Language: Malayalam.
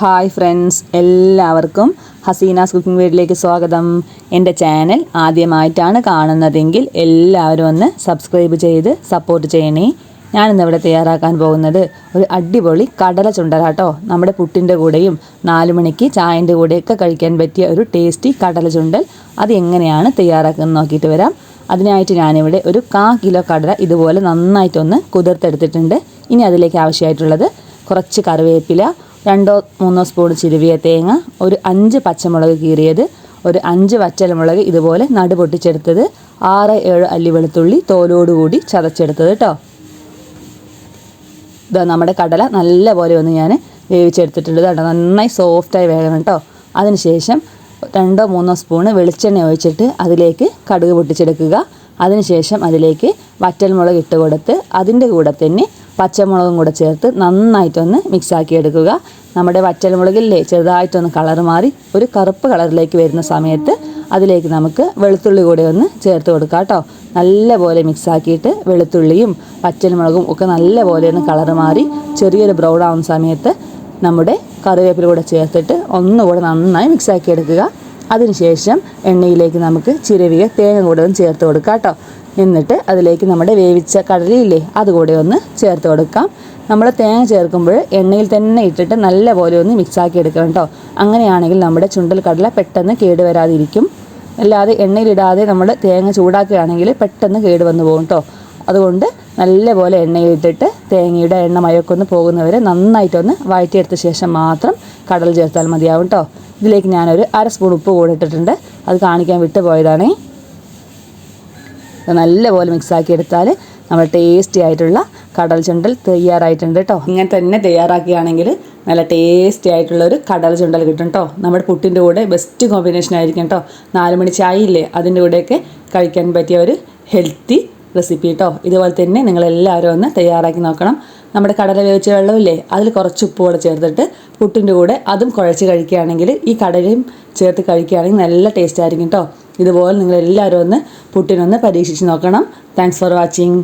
ഹായ് ഫ്രണ്ട്സ് എല്ലാവർക്കും ഹസീനാസ് കുക്കിംഗ് വീഡിലേക്ക് സ്വാഗതം. എന്റെ ചാനൽ ആദ്യമായിട്ടാണ് കാണുന്നതെങ്കിൽ എല്ലാവരും ഒന്ന് സബ്സ്ക്രൈബ് ചെയ്ത് സപ്പോർട്ട് ചെയ്യണേ. ഞാനിന്ന് ഇവിടെ തയ്യാറാക്കാൻ പോകുന്നത് ഒരു അടിപൊളി കടല ചുണ്ടലാട്ടോ. നമ്മുടെ പുട്ടിന്റെ കൂടെയും നാല് മണിക്ക് ചായന്റെ കൂടെയൊക്കെ കഴിക്കാൻ പറ്റിയ ഒരു ടേസ്റ്റി കടല ചുണ്ടൽ. അത് എങ്ങനെയാണ് തയ്യാറാക്കുന്നത് നോക്കിയിട്ട് വരാം. അതിനായിട്ട് ഞാനിവിടെ ഒരു കാ കിലോ കടല ഇതുപോലെ നന്നായിട്ടൊന്ന് കുതിർത്തെടുത്തിട്ടുണ്ട്. ഇനി അതിലേക്ക് ആവശ്യമായിട്ടുള്ളത് കുറച്ച് കറിവേപ്പില രണ്ടോ മൂന്നോ സ്പൂൺ ചിരുവിയ തേങ്ങ ഒരു അഞ്ച് പച്ചമുളക് കീറിയത് ഒരു അഞ്ച് വറ്റൽമുളക് ഇതുപോലെ നടു പൊട്ടിച്ചെടുത്തത് ആറ് ഏഴ് അല്ലി വെളുത്തുള്ളി തോലോടുകൂടി ചതച്ചെടുത്തത് കേട്ടോ ഇതാ നമ്മുടെ കടല നല്ലപോലെ ഒന്ന് ഞാൻ വേവിച്ചെടുത്തിട്ടുണ്ട്. കേട്ടോ നന്നായി സോഫ്റ്റായി വേകണം കേട്ടോ അതിനുശേഷം രണ്ടോ മൂന്നോ സ്പൂണ് വെളിച്ചെണ്ണ ഒഴിച്ചിട്ട് അതിലേക്ക് കടുക് പൊട്ടിച്ചെടുക്കുക. അതിനുശേഷം അതിലേക്ക് വറ്റൽമുളക് ഇട്ട് കൊടുത്ത് അതിന്റെ കൂടെ തന്നെ പച്ചമുളകും കൂടെ ചേർത്ത് നന്നായിട്ടൊന്ന് മിക്സാക്കി എടുക്കുക. നമ്മുടെ വറ്റൽമുളകില്ലേ ചെറുതായിട്ടൊന്ന് കളർ മാറി ഒരു കറുപ്പ് കളറിലേക്ക് വരുന്ന സമയത്ത് അതിലേക്ക് നമുക്ക് വെളുത്തുള്ളി കൂടെ ഒന്ന് ചേർത്ത് കൊടുക്കാം കേട്ടോ. നല്ലപോലെ മിക്സാക്കിയിട്ട് വെളുത്തുള്ളിയും പച്ചമുളകും ഒക്കെ നല്ലപോലെ ഒന്ന് കളർ മാറി ചെറിയൊരു ബ്രൗൺ ആവുന്ന സമയത്ത് നമ്മുടെ കറിവേപ്പില കൂടെ ചേർത്തിട്ട് ഒന്നുകൂടെ നന്നായി മിക്സാക്കി എടുക്കുക. അതിനുശേഷം എണ്ണയിലേക്ക് നമുക്ക് ചിരവിയ തേങ്ങ കൂടെ ഒന്ന് ചേർത്ത് കൊടുക്കാം കേട്ടോ. എന്നിട്ട് അതിലേക്ക് നമ്മുടെ വേവിച്ച കടലയില്ലേ അതുകൂടെ ഒന്ന് ചേർത്ത് കൊടുക്കാം. നമ്മൾ തേങ്ങ ചേർക്കുമ്പോൾ എണ്ണയിൽ തന്നെ ഇട്ടിട്ട് നല്ല പോലെ ഒന്ന് മിക്സാക്കി എടുക്കണം കേട്ടോ. അങ്ങനെയാണെങ്കിൽ നമ്മുടെ ചുണ്ടൽ കടല പെട്ടെന്ന് കേടുവരാതിരിക്കും അല്ലാതെ എണ്ണയിലിടാതെ നമ്മൾ തേങ്ങ ചൂടാക്കുകയാണെങ്കിൽ പെട്ടെന്ന് കേട് വന്നു പോകും കേട്ടോ. അതുകൊണ്ട് നല്ലപോലെ എണ്ണയിലിട്ടിട്ട് തേങ്ങയുടെ എണ്ണ മയൊക്കെ പോകുന്നവരെ നന്നായിട്ടൊന്ന് വഴറ്റിയെടുത്ത ശേഷം മാത്രം കടൽ ചേർത്താൽ മതിയാവും കേട്ടോ. ഇതിലേക്ക് ഞാനൊരു അര സ്പൂൺ ഉപ്പ് കൂടെ ഇട്ടിട്ടുണ്ട്. അത് കാണിക്കാൻ വിട്ടു പോയതാണേ. നല്ലപോലെ മിക്സാക്കി എടുത്താൽ നമ്മൾ ടേസ്റ്റി ആയിട്ടുള്ള കടൽ ചുണ്ടൽ തയ്യാറായിട്ടുണ്ട് കേട്ടോ ഇങ്ങനെ തന്നെ തയ്യാറാക്കുകയാണെങ്കിൽ നല്ല ടേസ്റ്റി ആയിട്ടുള്ള ഒരു കടൽ ചുണ്ടൽ കിട്ടും കേട്ടോ നമ്മുടെ പുട്ടിന്റെ കൂടെ ബെസ്റ്റ് കോമ്പിനേഷൻ ആയിരിക്കും കേട്ടോ നാലുമണി ചായ ഇല്ലേ അതിന്റെ കൂടെയൊക്കെ കഴിക്കാൻ പറ്റിയ ഒരു ഹെൽത്തി റെസിപ്പി കേട്ടോ ഇതുപോലെ തന്നെ നിങ്ങളെല്ലാവരും ഒന്ന് തയ്യാറാക്കി നോക്കണം. നമ്മുടെ കടല വേവിച്ച വെള്ളമില്ലേ അതിൽ കുറച്ച് ഉപ്പ് കൂടെ ചേർത്തിട്ട് പുട്ടിന്റെ കൂടെ അതും കുഴച്ച് കഴിക്കുകയാണെങ്കിൽ ഈ കടലയും ചേർത്ത് കഴിക്കുകയാണെങ്കിൽ നല്ല ടേസ്റ്റ് ആയിരിക്കും കേട്ടോ ഇതുപോലെ നിങ്ങളെല്ലാവരും ഒന്ന് പുട്ടിനൊന്ന് പരീക്ഷിച്ച് നോക്കണം. Thanks for watching